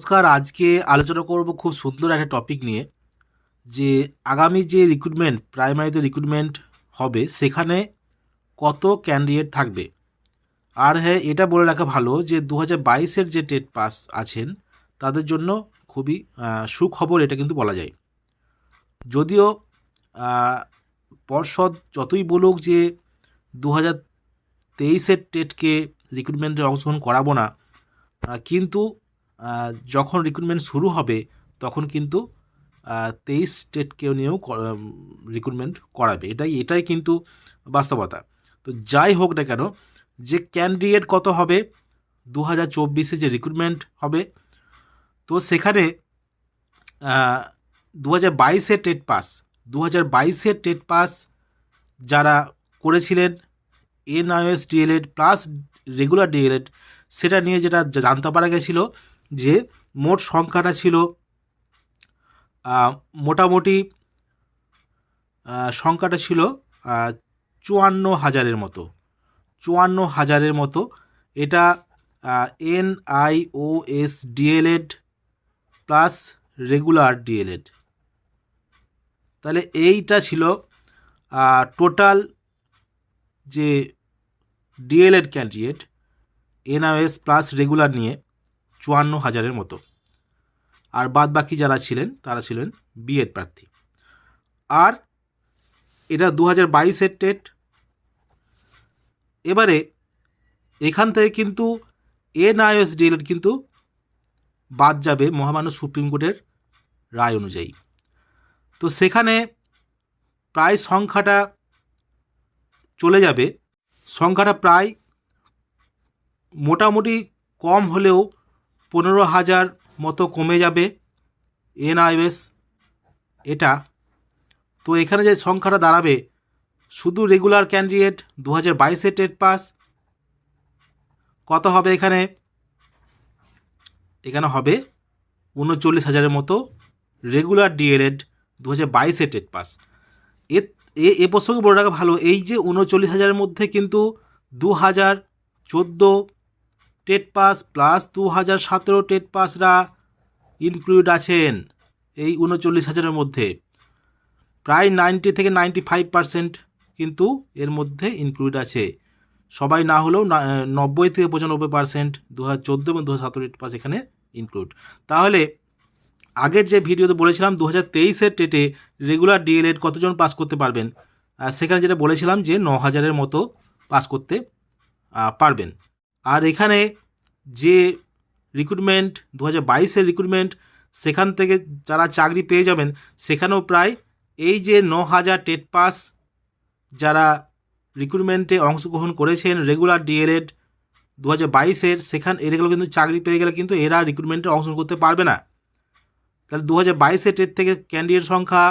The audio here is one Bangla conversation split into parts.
নমস্কার, আজকে আলোচনা করব খুব সুন্দর একটা টপিক নিয়ে, যে আগামী যে রিক্রুটমেন্ট প্রাইমারিতে রিক্রুটমেন্ট হবে, সেখানে কত ক্যান্ডিডেট থাকবে। আর হ্যাঁ এটা বলে রাখা ভালো যে দু হাজার বাইশের যে টেট পাস আছেন, তাদের জন্য খুবই সুখবর এটা কিন্তু বলা যায়। যদিও পর্ষদ যতই বলুক যে দু হাজার তেইশের টেটকে রিক্রুটমেন্টে অংশগ্রহণ করাবো না কিন্তু যখন রিক্রুটমেন্ট শুরু হবে, তখন কিন্তু তেইশ স্টেটকেও নিয়েও রিক্রুটমেন্ট করাবে। এটাই এটাই কিন্তু বাস্তবতা। তো যাই হোক না কেন, যে ক্যান্ডিডেট কত হবে দু হাজার চব্বিশে যে রিক্রুটমেন্ট হবে, তো সেখানে দু হাজার বাইশে টেট পাস। দু হাজার বাইশে টেট পাস যারা করেছিলেন, NIOS DElEd plus regular DElEd সেটা নিয়ে যেটা জানতে পারা গেছিল যে মোট সংখ্যাটা ছিল মোটামুটি সংখ্যাটা ছিল চুয়ান্ন হাজারের মতো। চুয়ান্ন হাজারের মতো। এটা N I O S DElEd plus regular DElEd তাহলে এইটা ছিল টোটাল যে DElEd candidate NIOS plus regular নিয়ে। চুয়ান্ন হাজারের মতো। আর বাদ বাকি যারা ছিলেন, তারা ছিলেন বিএড প্রার্থী। আর এটা দু হাজার বাইশের টেট। এবারে এখান থেকে কিন্তু এনআইএস ডিএলএড কিন্তু বাদ যাবে মহামান্য সুপ্রিম কোর্টের রায় অনুযায়ী। তো সেখানে প্রায় সংখ্যাটা চলে যাবে। সংখ্যাটা প্রায় মোটামুটি কম হলেও পনেরো হাজার মতো কমে যাবে এনআইএস এটা। তো এখানে যে সংখ্যাটা দাঁড়াবে, শুধু রেগুলার ক্যান্ডিডেট দু হাজার বাইশে টেট পাস, কত হবে এখানে? এখানে হবে উনচল্লিশ হাজারের মতো রেগুলার ডিএলএড দু হাজার বাইশে টেট পাস। এ, এ- প্রসঙ্গে বলে রাখা ভালো, এই যে উনচল্লিশ হাজারের মধ্যে কিন্তু দু হাজার চোদ্দ টেট পাস প্লাস দু হাজার সতেরো টেট পাসরা ইনক্লুড আছেন এই উনচল্লিশ হাজারের মধ্যে। প্রায় নাইনটি থেকে নাইনটি ফাইভ পার্সেন্ট কিন্তু এর মধ্যে ইনক্লুড আছে। সবাই না হলেও নব্বই থেকে পঁচানব্বই পার্সেন্ট দু হাজার চোদ্দ এবং দু হাজার সতেরো টেট পাস এখানে ইনক্লুড তাহলে আগের যে ভিডিওতে বলেছিলাম দু হাজার তেইশের টেটে রেগুলার ডিএলএড কতজন পাস করতে পারবেন? সেখানে যেটা বলেছিলাম যে ন হাজারের মতো পাস করতে পারবেন। আর এখানে যে রিক্রুটমেন্ট দু হাজার বাইশের রিক্রুটমেন্ট সেখান থেকে যারা চাকরি পেয়ে যাবেন, সেখানেও প্রায় এই যে ন হাজার টেট পাস যারা রিক্রুটমেন্টে অংশগ্রহণ করেছেন রেগুলার ডিএলএড দু হাজার বাইশের, সেখান এগুলো কিন্তু চাকরি পেয়ে গেলে কিন্তু এরা রিক্রুটমেন্টে অংশগ্রহণ করতে পারবে না। তাহলে দু হাজার বাইশের টেট থেকে ক্যান্ডিডেট সংখ্যা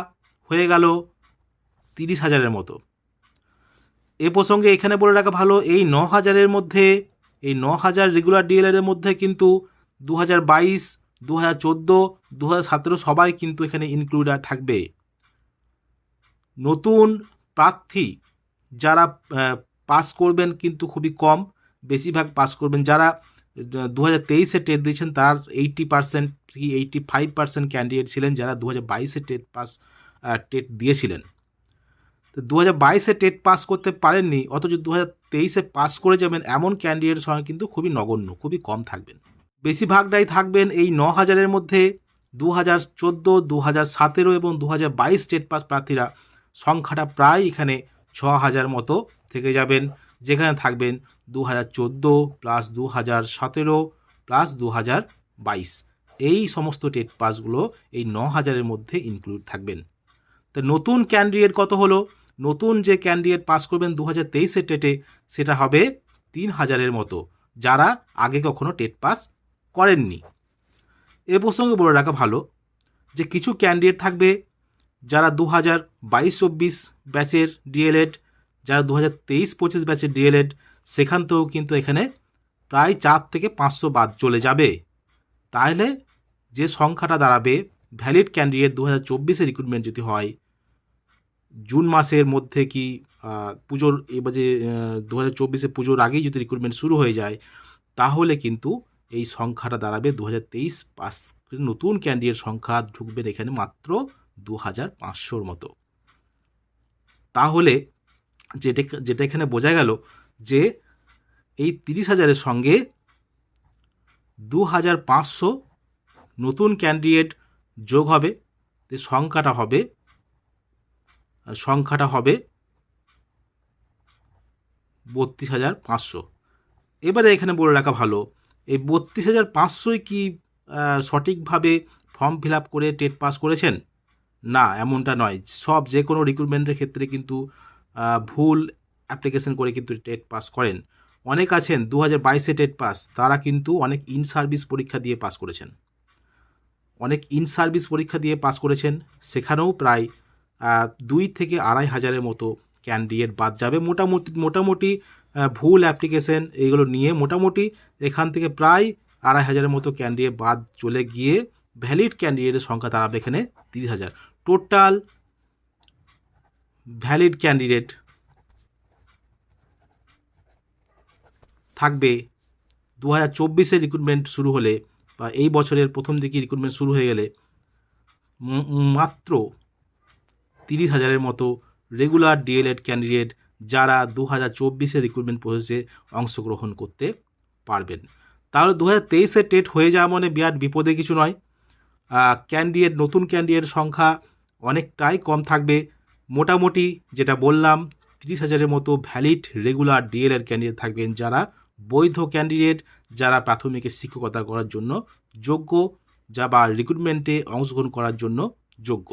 হয়ে গেল তিরিশ হাজারের মতো। এ প্রসঙ্গে এখানে বলে রাখা ভালো, এই ন হাজারের মধ্যে এই ন হাজার রেগুলার ডিএলএর মধ্যে কিন্তু দু হাজার বাইশ দু হাজার চোদ্দ দু হাজার সতেরো সবাই কিন্তু এখানে ইনক্লুড থাকবে। নতুন প্রার্থী যারা পাস করবেন কিন্তু খুবই কম, বেশিরভাগ পাস করবেন। যারা দু হাজার তেইশে টেট দিয়েছেন, তার এইটি পার্সেন্ট কি ফাইভ পার্সেন্ট ক্যান্ডিডেট ছিলেন। যারা দু হাজার বাইশে টেট পাস টেট দিয়েছিলেন। তো দু হাজার বাইশে টেট পাস করতে পারেননি, অথচ দু হাজার তেইশে পাস করে যাবেন এমন ক্যান্ডিডেট সংখ্যা কিন্তু খুবই নগণ্য, খুবই কম থাকবেন। বেশিরভাগটাই থাকবেন এই ন হাজারের মধ্যে দু হাজার চোদ্দ দু হাজার সতেরো এবং দু হাজার বাইশ স্টেট পাস প্রার্থীরা। সংখ্যাটা প্রায় এখানে ছ হাজার মতো থেকে যাবেন, যেখানে থাকবেন দু হাজার চোদ্দ প্লাস দু হাজার সতেরো প্লাস দু হাজার বাইশ। এই সমস্ত টেট পাসগুলো এই ন হাজারের মধ্যে ইনক্লুড থাকবেন। তো নতুন ক্যান্ডিডেট কত হলো? নতুন যে ক্যান্ডিডেট পাস করবেন দু হাজার তেইশের টেটে সেটা হবে তিন হাজারের মতো, যারা আগে কখনো টেট পাস করেননি। এ প্রসঙ্গে বলে রাখা ভালো যে কিছু ক্যান্ডিডেট থাকবে যারা দু হাজার বাইশ চব্বিশ ব্যাচের ডিএলএড যারা দু হাজার তেইশ পঁচিশ ব্যাচের ডিএলএড সেখান থেকেও কিন্তু এখানে প্রায় চার থেকে পাঁচশো বাদ চলে যাবে। তাহলে যে সংখ্যাটা দাঁড়াবে ভ্যালিড ক্যান্ডিডেট দু হাজার চব্বিশে রিক্রুটমেন্ট যদি হয় জুন মাসের মধ্যে কি পুজোর এবার যে দু হাজার চব্বিশে পুজোর আগেই যদি রিক্রুটমেন্ট শুরু হয়ে যায়, তাহলে কিন্তু এই সংখ্যাটা দাঁড়াবে দু হাজার তেইশ পাস নতুন ক্যান্ডিডেট সংখ্যা ঢুকবেন এখানে মাত্র দু হাজার পাঁচশোর মতো। তাহলে যেটা যেটা এখানে বোঝা গেল যে এই তিরিশ হাজারের সঙ্গে দু হাজার পাঁচশো নতুন ক্যান্ডিডেট যোগ হবে তো সংখ্যাটা হবে সংখ্যাটা হবে বত্রিশ হাজার পাঁচশো। এবারে এখানে বলে রাখা ভালো, এই বত্রিশ হাজার পাঁচশোই কি সঠিকভাবে ফর্ম ফিল আপ করে টেট পাস করেছেন? না, এমনটা নয়। সব যে কোনো রিক্রুটমেন্টের ক্ষেত্রে কিন্তু ভুল অ্যাপ্লিকেশন করে কিন্তু টেট পাস করেন। অনেক আছেন দু হাজার বাইশে টেট পাস, তারা কিন্তু অনেক ইন সার্ভিস পরীক্ষা দিয়ে পাস করেছেন। অনেক ইন সার্ভিস পরীক্ষা দিয়ে পাস করেছেন, সেখানেও প্রায় দুই থেকে আড়াই হাজারের মতো ক্যান্ডিডেট বাদ যাবে। মোটামুটি মোটামুটি ভুল অ্যাপ্লিকেশন এইগুলো নিয়ে মোটামুটি এখান থেকে প্রায় আড়াই হাজারের মতো ক্যান্ডিডেট বাদ চলে গিয়ে ভ্যালিড ক্যান্ডিডেটের সংখ্যা দাঁড়াবে এখানে তিরিশ হাজার। টোটাল ভ্যালিড ক্যান্ডিডেট থাকবে দু হাজার চব্বিশে রিক্রুটমেন্ট শুরু হলে বা এই বছরের প্রথম দিকে রিক্রুটমেন্ট শুরু হয়ে গেলে মাত্র তিরিশ হাজারের মতো রেগুলার ডিএলএড ক্যান্ডিডেট যারা দু হাজার চব্বিশে রিক্রুটমেন্ট প্রসেসে অংশগ্রহণ করতে পারবেন। তাহলে দু হাজার তেইশে টেট হয়ে যাওয়া মানে বিরাট বিপদে কিছু নয়। ক্যান্ডিডেট নতুন ক্যান্ডিডেট সংখ্যা অনেকটাই কম থাকবে। মোটামুটি যেটা বললাম, তিরিশ হাজারের মতো ভ্যালিড রেগুলার ডিএলএড ক্যান্ডিডেট থাকবেন যারা বৈধ ক্যান্ডিডেট যারা প্রাথমিকে শিক্ষকতা করার জন্য যোগ্য যা বা রিক্রুটমেন্টে অংশগ্রহণ করার জন্য যোগ্য।